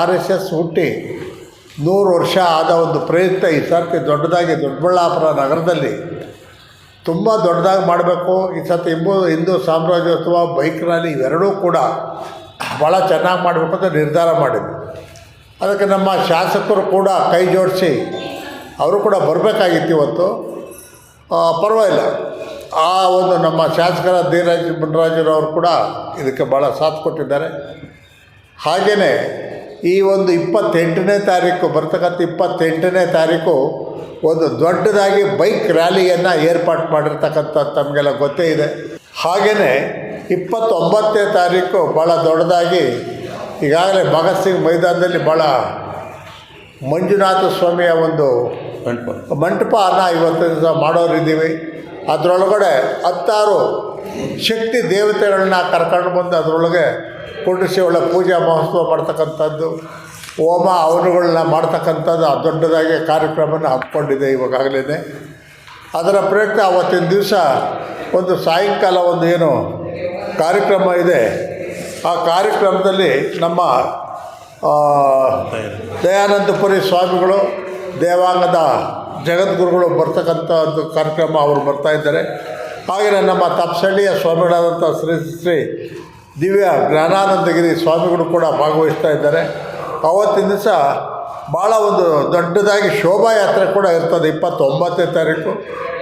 R S S ಹುಟ್ಟಿ ನೂರು ವರ್ಷ ಆದ ಒಂದು ಪ್ರಯತ್ನ ಈ ಸರ್ತಿ ದೊಡ್ಡದಾಗಿ ದೊಡ್ಡಬಳ್ಳಾಪುರ ನಗರದಲ್ಲಿ ತುಂಬ ದೊಡ್ಡದಾಗಿ ಮಾಡಬೇಕು. ಈ ಸರ್ತಿ ಹಿಂದೂ ಹಿಂದೂ ಸಾಮ್ರಾಜ್ಯೋತ್ಸವ, ಬೈಕ್ ರ್ಯಾಲಿ ಇವೆರಡೂ ಕೂಡ ಭಾಳ ಚೆನ್ನಾಗಿ ಮಾಡಬೇಕು ಅಂತ ನಿರ್ಧಾರ ಮಾಡಿದ್ವಿ. ಅದಕ್ಕೆ ನಮ್ಮ ಶಾಸಕರು ಕೂಡ ಕೈ ಜೋಡಿಸಿ ಅವರು ಕೂಡ ಬರಬೇಕಾಗಿತ್ತು ಇವತ್ತು. ಪರವಾಗಿಲ್ಲ. ಆ ಒಂದು ನಮ್ಮ ಶಾಸಕರ ಧೀರಾಜ್ ಮುನ್ರಾಜರವರು ಕೂಡ ಇದಕ್ಕೆ ಭಾಳ ಸಾಥ್ ಕೊಟ್ಟಿದ್ದಾರೆ. ಹಾಗೆಯೇ ಈ ಒಂದು ಇಪ್ಪತ್ತೆಂಟನೇ ತಾರೀಕು ಬರ್ತಕ್ಕಂಥ ಇಪ್ಪತ್ತೆಂಟನೇ ತಾರೀಕು ಒಂದು ದೊಡ್ಡದಾಗಿ ಬೈಕ್ ರ್ಯಾಲಿಯನ್ನು ಏರ್ಪಾಟ್ ಮಾಡಿರ್ತಕ್ಕಂಥ ತಮಗೆಲ್ಲ ಗೊತ್ತೇ ಇದೆ. ಹಾಗೆಯೇ ಇಪ್ಪತ್ತೊಂಬತ್ತನೇ ತಾರೀಕು ಭಾಳ ದೊಡ್ಡದಾಗಿ ಈಗಾಗಲೇ ಭಗತ್ ಸಿಂಗ್ ಮೈದಾನದಲ್ಲಿ ಭಾಳ ಮಂಜುನಾಥ ಸ್ವಾಮಿಯ ಒಂದು ಮಂಟಪ. ಮಂಟಪನ ಇವತ್ತು ದಿವಸ ಮಾಡೋರಿದ್ದೀವಿ ಅದರೊಳಗಡೆ ಹತ್ತಾರು ಶಕ್ತಿ ದೇವತೆಗಳನ್ನ ಕರ್ಕೊಂಡು ಬಂದು ಅದರೊಳಗೆ ಒಳ್ಳೆ ಪೂಜಾ ಮಹೋತ್ಸವ ಮಾಡ್ತಕ್ಕಂಥದ್ದು, ಹೋಮ ಹವನಗಳನ್ನ ಮಾಡ್ತಕ್ಕಂಥದ್ದು, ಆ ದೊಡ್ಡದಾಗಿ ಕಾರ್ಯಕ್ರಮನ ಹಮ್ಮಿಕೊಂಡಿದೆ ಇವಾಗಲೇ ಅದರ ಪ್ರಯುಕ್ತ ಆವತ್ತಿನ ದಿವಸ ಒಂದು ಸಾಯಂಕಾಲ ಒಂದು ಏನು ಕಾರ್ಯಕ್ರಮ ಇದೆ. ಆ ಕಾರ್ಯಕ್ರಮದಲ್ಲಿ ನಮ್ಮ ದಯಾನಂದಪುರಿ ಸ್ವಾಮಿಗಳು, ದೇವಾಂಗದ ಜಗದ್ಗುರುಗಳು ಬರ್ತಕ್ಕಂಥ ಒಂದು ಕಾರ್ಯಕ್ರಮ ಅವರು ಬರ್ತಾ ಇದ್ದಾರೆ. ಹಾಗೆಯೇ ನಮ್ಮ ತಪ್ಸಳ್ಳಿಯ ಸ್ವಾಮಿಗಳಾದಂಥ ಶ್ರೀ ಶ್ರೀ ದಿವ್ಯ ಜ್ಞಾನಾನಂದಗಿರಿ ಸ್ವಾಮಿಗಳು ಕೂಡ ಭಾಗವಹಿಸ್ತಾ ಇದ್ದಾರೆ. ಅವತ್ತಿನ ದಿವಸ ಭಾಳ ಒಂದು ದೊಡ್ಡದಾಗಿ ಶೋಭಾಯಾತ್ರೆ ಕೂಡ ಇರ್ತದೆ ಇಪ್ಪತ್ತೊಂಬತ್ತನೇ ತಾರೀಕು.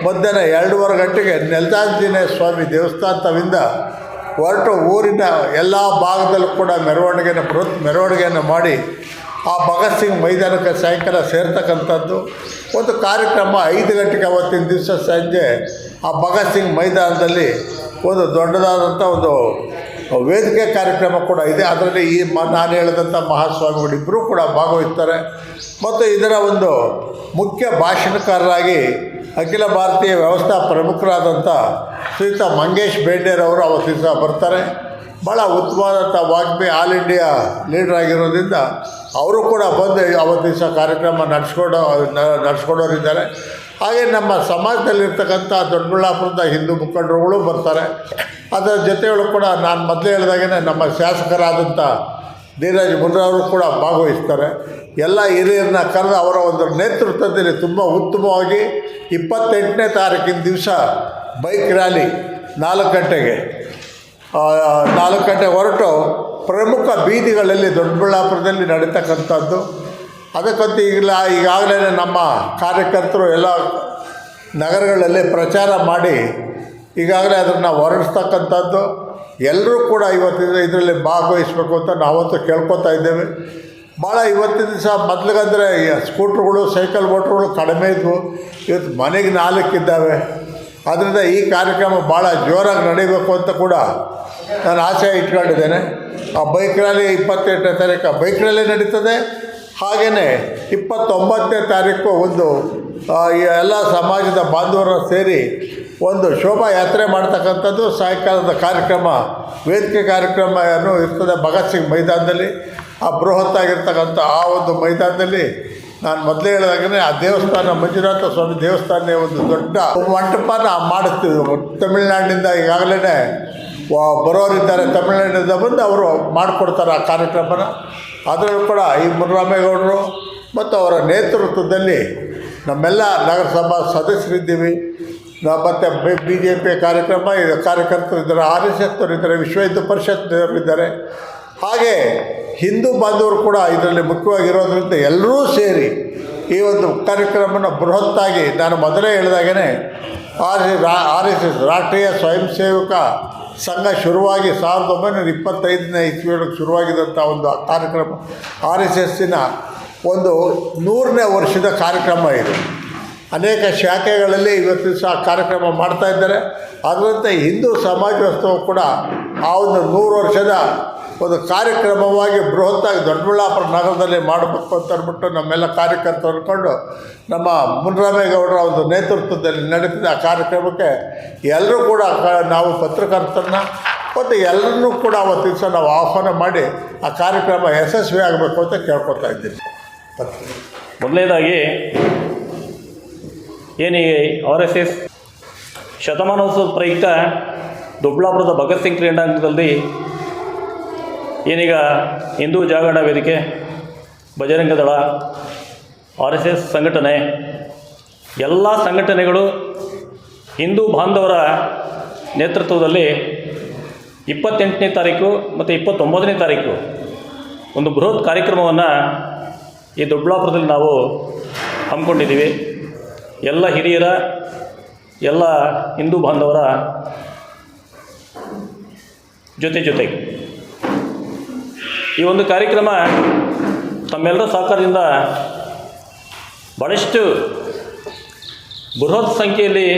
ಮಧ್ಯಾಹ್ನ ಎರಡೂವರೆ ಗಂಟೆಗೆ ನೆಲದಾಂಜನೇಯ ಸ್ವಾಮಿ ದೇವಸ್ಥಾನದಿಂದ ಹೊರಟು ಊರಿನ ಎಲ್ಲ ಭಾಗದಲ್ಲೂ ಕೂಡ ಮೆರವಣಿಗೆಯನ್ನು ಬೃಹತ್ ಮೆರವಣಿಗೆಯನ್ನು ಮಾಡಿ ಆ ಭಗತ್ ಸಿಂಗ್ ಮೈದಾನಕ್ಕೆ ಸಾಯಂಕಾಲ ಸೇರ್ತಕ್ಕಂಥದ್ದು. ಒಂದು ಕಾರ್ಯಕ್ರಮ ಐದು ಗಂಟೆಗೆ ಅವತ್ತಿನ ದಿವಸ ಸಂಜೆ ಆ ಭಗತ್ ಸಿಂಗ್ ಮೈದಾನದಲ್ಲಿ ಒಂದು ದೊಡ್ಡದಾದಂಥ ಒಂದು ವೇದಿಕೆ ಕಾರ್ಯಕ್ರಮ ಕೂಡ ಇದೆ. ಅದರಲ್ಲಿ ಈ ಮ, ನಾನು ಹೇಳಿದಂಥ ಮಹಾಸ್ವಾಮಿಗಳು ಇಬ್ಬರೂ ಕೂಡ ಭಾಗವಹಿಸ್ತಾರೆ. ಮತ್ತು ಇದರ ಒಂದು ಮುಖ್ಯ ಭಾಷಣಕಾರರಾಗಿ ಅಖಿಲ ಭಾರತೀಯ ವ್ಯವಸ್ಥಾ ಪ್ರಮುಖರಾದಂಥ ಶ್ರೀಯುತ ಮಂಗೇಶ್ ಬೇಂಡೇರವರು ಅವತ್ತು ದಿವಸ ಬರ್ತಾರೆ. ಭಾಳ ಉತ್ತಮವಾದಂಥ ವಾಗ್ಮಿ ಆಲ್ ಇಂಡಿಯಾ ಲೀಡರ್ ಆಗಿರೋದ್ರಿಂದ ಅವರು ಕೂಡ ಬಂದು ಅವತ್ತು ದಿವಸ ಕಾರ್ಯಕ್ರಮ ನಡೆಸ್ಕೊಂಡು ನಡೆಸ್ಕೊಂಡವರಿದ್ದಾರೆ. ಹಾಗೆ ನಮ್ಮ ಸಮಾಜದಲ್ಲಿರ್ತಕ್ಕಂಥ ದೊಡ್ಡಬಳ್ಳಾಪುರದ ಹಿಂದೂ ಮುಖಂಡರುಗಳು ಬರ್ತಾರೆ. ಅದರ ಜೊತೆಗಳು ಕೂಡ ನಾನು ಮೊದಲೇ ಹೇಳಿದಾಗೇ ನಮ್ಮ ಶಾಸಕರಾದಂಥ ಧೀರಜ್ ಮುನ್ರವರು ಕೂಡ ಭಾಗವಹಿಸ್ತಾರೆ. ಎಲ್ಲ ಹಿರಿಯರನ್ನ ಕರೆದು ಅವರ ಒಂದು ನೇತೃತ್ವದಲ್ಲಿ ತುಂಬ ಉತ್ತಮವಾಗಿ ಇಪ್ಪತ್ತೆಂಟನೇ ತಾರೀಕಿನ ದಿವಸ ಬೈಕ್ ರ್ಯಾಲಿ ನಾಲ್ಕು ಗಂಟೆಗೆ. ನಾಲ್ಕು ಗಂಟೆ ಹೊರಟು ಪ್ರಮುಖ ಬೀದಿಗಳಲ್ಲಿ ದೊಡ್ಡಬಳ್ಳಾಪುರದಲ್ಲಿ ನಡೀತಕ್ಕಂಥದ್ದು ಅದಕ್ಕಂತೂ ಈಗಲ, ಈಗಾಗಲೇ ನಮ್ಮ ಕಾರ್ಯಕರ್ತರು ಎಲ್ಲ ನಗರಗಳಲ್ಲಿ ಪ್ರಚಾರ ಮಾಡಿ ಈಗಾಗಲೇ ಅದನ್ನು ಹೊರಡಿಸ್ತಕ್ಕಂಥದ್ದು. ಎಲ್ಲರೂ ಕೂಡ ಇವತ್ತಿನ ಇದರಲ್ಲಿ ಭಾಗವಹಿಸಬೇಕು ಅಂತ ನಾವಂತೂ ಕೇಳ್ಕೊತಾ ಇದ್ದೇವೆ. ಭಾಳ ಇವತ್ತಿನ ದಿವಸ ಮೊದಲಿಗಂದರೆ ಸ್ಕೂಟ್ರುಗಳು, ಸೈಕಲ್ ಮೋಟ್ರುಗಳು ಕಡಿಮೆ ಇದ್ವು. ಇವತ್ತು ಮನೆಗೆ ನಾಲ್ಕಿದ್ದಾವೆ ಅದರಿಂದ ಈ ಕಾರ್ಯಕ್ರಮ ಭಾಳ ಜೋರಾಗಿ ನಡೀಬೇಕು ಅಂತ ಕೂಡ ನಾನು ಆಸೆ ಇಟ್ಕೊಂಡಿದ್ದೇನೆ. ಆ ಬೈಕ್ ರ್ಯಾಲಿ ಇಪ್ಪತ್ತೆಂಟನೇ ತಾರೀಕು ಬೈಕ್ ರ್ಯಾಲಿ ನಡೀತದೆ. ಹಾಗೆಯೇ ಇಪ್ಪತ್ತೊಂಬತ್ತನೇ ತಾರೀಕು ಒಂದು ಎಲ್ಲ ಸಮಾಜದ ಬಾಂಧವರು ಸೇರಿ ಒಂದು ಶೋಭಾಯಾತ್ರೆ ಮಾಡ್ತಕ್ಕಂಥದ್ದು. ಸಾಯಂಕಾಲದ ಕಾರ್ಯಕ್ರಮ, ವೇದಿಕೆ ಕಾರ್ಯಕ್ರಮ ಏನು ಇರ್ತದೆ ಭಗತ್ ಸಿಂಗ್ ಮೈದಾನದಲ್ಲಿ. ಆ ಬೃಹತ್ತಾಗಿರ್ತಕ್ಕಂಥ ಆ ಒಂದು ಮೈದಾನದಲ್ಲಿ ನಾನು ಮೊದಲೇ ಹೇಳಿದಾಗಲೇ ಆ ದೇವಸ್ಥಾನ, ಮಂಜುನಾಥ ಸ್ವಾಮಿ ದೇವಸ್ಥಾನ ಒಂದು ದೊಡ್ಡ ಮಂಟಪನ ಮಾಡುತ್ತೀವಿ ತಮಿಳ್ನಾಡಿನಿಂದ ಈಗಾಗಲೇ ಬರೋರಿದ್ದಾರೆ. ತಮಿಳ್ನಾಡಿನಿಂದ ಬಂದು ಅವರು ಮಾಡಿಕೊಡ್ತಾರೆ ಆ ಕಾರ್ಯಕ್ರಮನ. ಅದರಲ್ಲೂ ಕೂಡ ಈ ಮುರುರಾಮೇಗೌಡರು ಮತ್ತು ಅವರ ನೇತೃತ್ವದಲ್ಲಿ ನಮ್ಮೆಲ್ಲ ನಗರಸಭಾ ಸದಸ್ಯರಿದ್ದೀವಿ. ನಾವು ಮತ್ತು ಬಿ ಜೆ ಪಿ ಕಾರ್ಯಕ್ರಮ, ಇದು ಕಾರ್ಯಕರ್ತರು ಇದ್ದಾರೆ ಆರ್ ಎಸ್ ಎಸ್ ಇದ್ದಾರೆ ವಿಶ್ವ ಹಿಂದೂ ಪರಿಷತ್ನವರಿದ್ದಾರೆ ಹಾಗೆ ಹಿಂದೂ ಬಾಂಧವರು ಕೂಡ ಇದರಲ್ಲಿ ಮುಖ್ಯವಾಗಿರೋದ್ರಿಂದ ಎಲ್ಲರೂ ಸೇರಿ ಈ ಒಂದು ಕಾರ್ಯಕ್ರಮನ ಬೃಹತ್ತಾಗಿ ನಾನು ಮೊದಲೇ ಹೇಳಿದಾಗೇ R R S S Rashtriya Swayam Sevak ಸಂಘ ಶುರುವಾಗಿ ಸಾವಿರದ ಒಂಬೈನೂರ ಇಪ್ಪತ್ತೈದನೇ ಇಸ್ವಿಯೊಳಗೆ ಶುರುವಾಗಿದ್ದಂಥ ಒಂದು ಕಾರ್ಯಕ್ರಮ, ಆರ್ ಎಸ್ ಎಸ್ಸಿನ ಒಂದು ನೂರನೇ ವರ್ಷದ ಕಾರ್ಯಕ್ರಮ ಇದು. ಅನೇಕ ಶಾಖೆಗಳಲ್ಲಿ ಇವತ್ತು ಸಹ ಕಾರ್ಯಕ್ರಮ ಮಾಡ್ತಾ ಇದ್ದಾರೆ. ಅದರಂತೆ ಹಿಂದೂ ಸಮಾಜೋತ್ಸವ ಕೂಡ ಆ ಒಂದು ನೂರು ವರ್ಷದ ಒಂದು ಕಾರ್ಯಕ್ರಮವಾಗಿ ಬೃಹತ್ತಾಗಿ ದೊಡ್ಡಬಳ್ಳಾಪುರ ನಗರದಲ್ಲಿ ಮಾಡಬೇಕು ಅಂತ ಅಂದ್ಬಿಟ್ಟು ನಮ್ಮೆಲ್ಲ ಕಾರ್ಯಕರ್ತರು ನಮ್ಮ ಮುನ್ರಾಮೇಗೌಡರ ಒಂದು ನೇತೃತ್ವದಲ್ಲಿ ನಡೆಸಿದ ಆ ಕಾರ್ಯಕ್ರಮಕ್ಕೆ ಎಲ್ಲರೂ ಕೂಡ ನಾವು ಪತ್ರಕರ್ತರನ್ನ ಮತ್ತು ಎಲ್ಲರನ್ನೂ ಕೂಡ ಅವತ್ತು ದಿವಸ ನಾವು ಆಹ್ವಾನ ಮಾಡಿ ಆ ಕಾರ್ಯಕ್ರಮ ಯಶಸ್ವಿ ಆಗಬೇಕು ಅಂತ ಕೇಳ್ಕೊತಾ ಇದ್ದೀನಿ ಮೊದಲನೇದಾಗಿ ಏನು ಆರ್ ಎಸ್ ಎಸ್ ಶತಮಾನೋತ್ಸವದ ಪ್ರಯುಕ್ತ ದೊಡ್ಡಬಳ್ಳಾಪುರದ ಭಗತ್ ಸಿಂಗ್ ಕ್ರೀಡಾಂಗಣದಲ್ಲಿ ಏನೀಗ Hindu Jagarana Vedike Bajrang Dal, R S S ಸಂಘಟನೆ, ಎಲ್ಲ ಸಂಘಟನೆಗಳು ಹಿಂದೂ ಬಾಂಧವರ ನೇತೃತ್ವದಲ್ಲಿ ಇಪ್ಪತ್ತೆಂಟನೇ ತಾರೀಕು ಮತ್ತು ಇಪ್ಪತ್ತೊಂಬತ್ತನೇ ತಾರೀಕು ಒಂದು ಬೃಹತ್ ಕಾರ್ಯಕ್ರಮವನ್ನು ಈ ದೊಡ್ಡಬಳ್ಳಾಪುರದಲ್ಲಿ ನಾವು ಹಮ್ಮಿಕೊಂಡಿದ್ದೀವಿ. ಎಲ್ಲ ಹಿರಿಯರ, ಎಲ್ಲ ಹಿಂದೂ ಬಾಂಧವರ ಜೊತೆ ಜೊತೆಗೆ. ಈ ಒಂದು ಕಾರ್ಯಕ್ರಮ ತಮ್ಮೆಲ್ಲರ ಸಹಕಾರದಿಂದ ಭಾಳಷ್ಟು ಬೃಹತ್ ಸಂಖ್ಯೆಯಲ್ಲಿ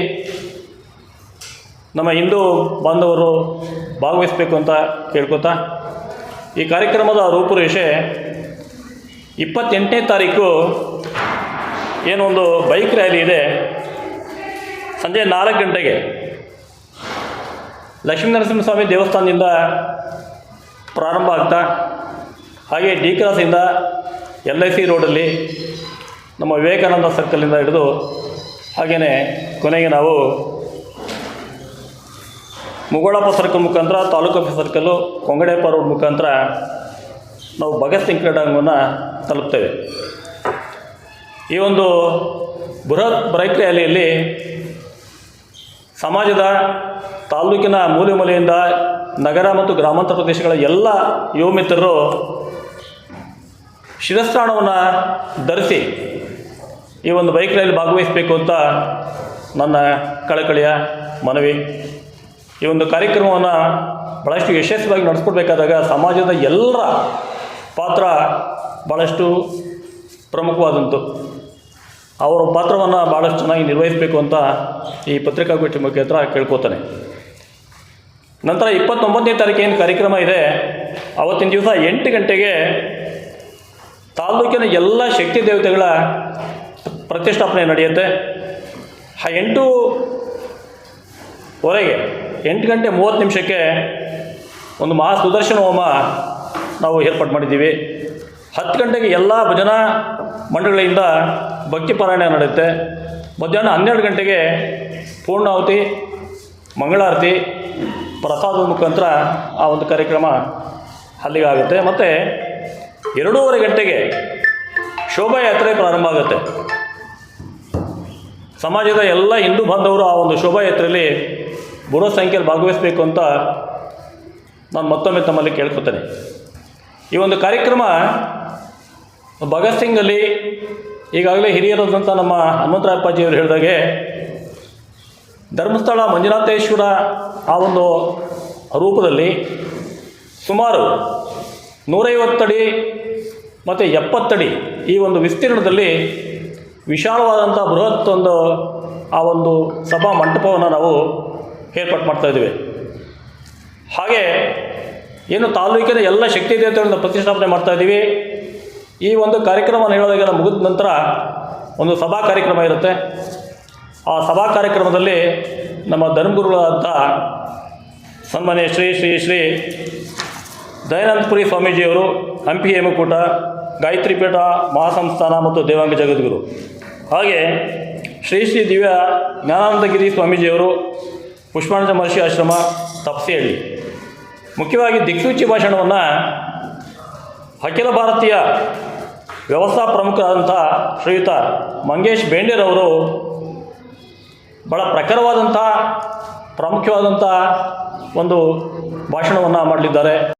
ನಮ್ಮ ಹಿಂದೂ ಬಾಂಧವರು ಭಾಗವಹಿಸಬೇಕು ಅಂತ ಕೇಳ್ಕೊತಾ ಈ ಕಾರ್ಯಕ್ರಮದ ರೂಪುರೇಷೆ ಇಪ್ಪತ್ತೆಂಟನೇ ತಾರೀಕು ಏನೊಂದು ಬೈಕ್ ರ್ಯಾಲಿ ಇದೆ. ಸಂಜೆ ನಾಲ್ಕು ಗಂಟೆಗೆ ಲಕ್ಷ್ಮೀ ನರಸಿಂಹಸ್ವಾಮಿ ದೇವಸ್ಥಾನದಿಂದ ಪ್ರಾರಂಭ ಆಗ್ತಾ ಹಾಗೆ ಡಿ ಕ್ರಾಸಿಂದ ಎಲ್ ಐ ಸಿ ರೋಡಲ್ಲಿ ನಮ್ಮ ವಿವೇಕಾನಂದ ಸರ್ಕಲಿಂದ ಹಿಡಿದು ಹಾಗೆಯೇ ಕೊನೆಗೆ ನಾವು ಮುಗೋಳಪ್ಪ ಸರ್ಕಲ್ ಮುಖಾಂತರ, taluk office circle Kongadeppa road ಮುಖಾಂತರ ನಾವು ಭಗತ್ ಸಿಂಗ್ ಕ್ರೀಡಾಂಗಣವನ್ನು ತಲುಪ್ತೇವೆ. ಈ ಒಂದು ಬೃಹತ್ ಬೈಕ್ ರ್ಯಾಲಿಯಲ್ಲಿ ಸಮಾಜದ ತಾಲೂಕಿನ ಮೂಲೆ ಮೂಲೆಯಿಂದ ನಗರ ಮತ್ತು ಗ್ರಾಮಾಂತರ ಪ್ರದೇಶಗಳ ಎಲ್ಲ ಯುವ ಮಿತ್ರರು ಶಿರಸ್ತ್ರಾಣವನ್ನು ಧರಿಸಿ ಈ ಒಂದು ಬೈಕ್ ರ್ಯಾಲಿ ಭಾಗವಹಿಸಬೇಕು ಅಂತ ನನ್ನ ಕಳಕಳಿಯ ಮನವಿ. ಈ ಒಂದು ಕಾರ್ಯಕ್ರಮವನ್ನು ಭಾಳಷ್ಟು ಯಶಸ್ವಿಯಾಗಿ ನಡೆಸ್ಕೊಡ್ಬೇಕಾದಾಗ ಸಮಾಜದ ಎಲ್ಲರ ಪಾತ್ರ ಭಾಳಷ್ಟು ಪ್ರಮುಖವಾದಂತು. ಅವರ ಪಾತ್ರವನ್ನು ಭಾಳಷ್ಟು ಚೆನ್ನಾಗಿ ನಿರ್ವಹಿಸಬೇಕು ಅಂತ ಈ ಪತ್ರಿಕಾಗೋಷ್ಠಿ ಮುಖ್ಯತ್ರ ಕೇಳ್ಕೊತಾನೆ ನಂತರ ಇಪ್ಪತ್ತೊಂಬತ್ತನೇ ತಾರೀಕು ಏನು ಕಾರ್ಯಕ್ರಮ ಇದೆ. ಅವತ್ತಿನ ದಿವಸ ಎಂಟು ಗಂಟೆಗೆ ತಾಲೂಕಿನ ಎಲ್ಲ ಶಕ್ತಿ ದೇವತೆಗಳ ಪ್ರತಿಷ್ಠಾಪನೆ ನಡೆಯುತ್ತೆ. ಆ ಎಂಟು ವರೆಗೆ ಎಂಟು ಗಂಟೆ ಮೂವತ್ತು ನಿಮಿಷಕ್ಕೆ ಒಂದು ಮಹಾ ಸುದರ್ಶನ ಹೋಮ ನಾವು ಏರ್ಪಾಡು ಮಾಡಿದ್ದೀವಿ. ಹತ್ತು ಗಂಟೆಗೆ ಎಲ್ಲ ಭಜನಾ ಮಂಡಳಿಯಿಂದ ಭಕ್ತಿ ಪಾರಾಯಣ ನಡೆಯುತ್ತೆ. ಮಧ್ಯಾಹ್ನ ಹನ್ನೆರಡು ಗಂಟೆಗೆ ಪೂರ್ಣಾಹುತಿ, ಮಂಗಳಾರತಿ, ಪ್ರಸಾದ ಮುಖಾಂತರ ಆ ಒಂದು ಕಾರ್ಯಕ್ರಮ ಅಲ್ಲಿಗೆ ಆಗುತ್ತೆ. ಮತ್ತು ಎರಡೂವರೆ ಗಂಟೆಗೆ ಶೋಭಾಯಾತ್ರೆ ಪ್ರಾರಂಭ ಆಗುತ್ತೆ. ಸಮಾಜದ ಎಲ್ಲ ಹಿಂದೂ ಬಾಂಧವರು ಆ ಒಂದು ಶೋಭಾಯಾತ್ರೆಯಲ್ಲಿ ಬರೋ ಸಂಖ್ಯೆಯಲ್ಲಿ ಭಾಗವಹಿಸಬೇಕು ಅಂತ ನಾನು ಮತ್ತೊಮ್ಮೆ ತಮ್ಮಲ್ಲಿ ಕೇಳ್ಕೊತೇನೆ. ಈ ಒಂದು ಕಾರ್ಯಕ್ರಮ ಭಗತ್ ಸಿಂಗಲ್ಲಿ ಈಗಾಗಲೇ ಹಿರಿಯರಾದಂಥ ನಮ್ಮ ಹನುಮಂತರಾಯಪ್ಪಾಜಿಯವರು ಹೇಳಿದಾಗೆ ಧರ್ಮಸ್ಥಳ ಮಂಜುನಾಥೇಶ್ವರ ಆ ಒಂದು ರೂಪದಲ್ಲಿ ಸುಮಾರು ನೂರೈವತ್ತಡಿ ಮತ್ತು ಎಪ್ಪತ್ತಡಿ ಈ ಒಂದು ವಿಸ್ತೀರ್ಣದಲ್ಲಿ ವಿಶಾಲವಾದಂಥ ಬೃಹತ್ ಒಂದು, ಆ ಒಂದು ಸಭಾ ಮಂಟಪವನ್ನು ನಾವು ಏರ್ಪಾಟ್ ಮಾಡ್ತಾಯಿದ್ದೀವಿ ಹಾಗೆ ಏನು ತಾಲೂಕಿನ ಎಲ್ಲ ಶಕ್ತಿ ದೇವತೆಗಳನ್ನು ಪ್ರತಿಷ್ಠಾಪನೆ ಮಾಡ್ತಾ ಇದ್ದೀವಿ. ಈ ಒಂದು ಕಾರ್ಯಕ್ರಮ ಹೇಳೋದಾಗೆಲ್ಲ ಮುಗಿದ ನಂತರ ಒಂದು ಸಭಾ ಕಾರ್ಯಕ್ರಮ ಇರುತ್ತೆ. ಆ ಸಭಾ ಕಾರ್ಯಕ್ರಮದಲ್ಲಿ ನಮ್ಮ ಧರ್ಮಗುರುಗಳಾದಂಥ ಸನ್ಮಾನ್ಯ ಶ್ರೀ ಶ್ರೀ ಶ್ರೀ ದಯಾನಂದಪುರಿ ಸ್ವಾಮೀಜಿಯವರು ಹಂಪಿ ಹೇಮಕೂಟ ಗಾಯತ್ರಿ ಪೀಠ ಮಹಾಸಂಸ್ಥಾನ ಮತ್ತು ದೇವಾಂಗ ಜಗದ್ಗುರು. ಹಾಗೆ ಶ್ರೀ ಶ್ರೀ ದಿವ್ಯ ಜ್ಞಾನಾನಂದಗಿರಿ ಸ್ವಾಮೀಜಿಯವರು ಪುಷ್ಪಾನಂದ ಮಹರ್ಷಿ ಆಶ್ರಮ, ತಪಸಿಹಳ್ಳಿ. ಮುಖ್ಯವಾಗಿ ದಿಕ್ಸೂಚಿ ಭಾಷಣವನ್ನು ಅಖಿಲ ಭಾರತೀಯ ವ್ಯವಸ್ಥಾ ಪ್ರಮುಖರಾದಂಥ ಶ್ರೀಯುತ ಮಂಗೇಶ್ ಬೇಂಡೇರವರು ಬಹಳ ಪ್ರಖರವಾದಂಥ ಪ್ರಾಮುಖ್ಯವಾದಂಥ ಒಂದು ಭಾಷಣವನ್ನು ಮಾಡಲಿದ್ದಾರೆ.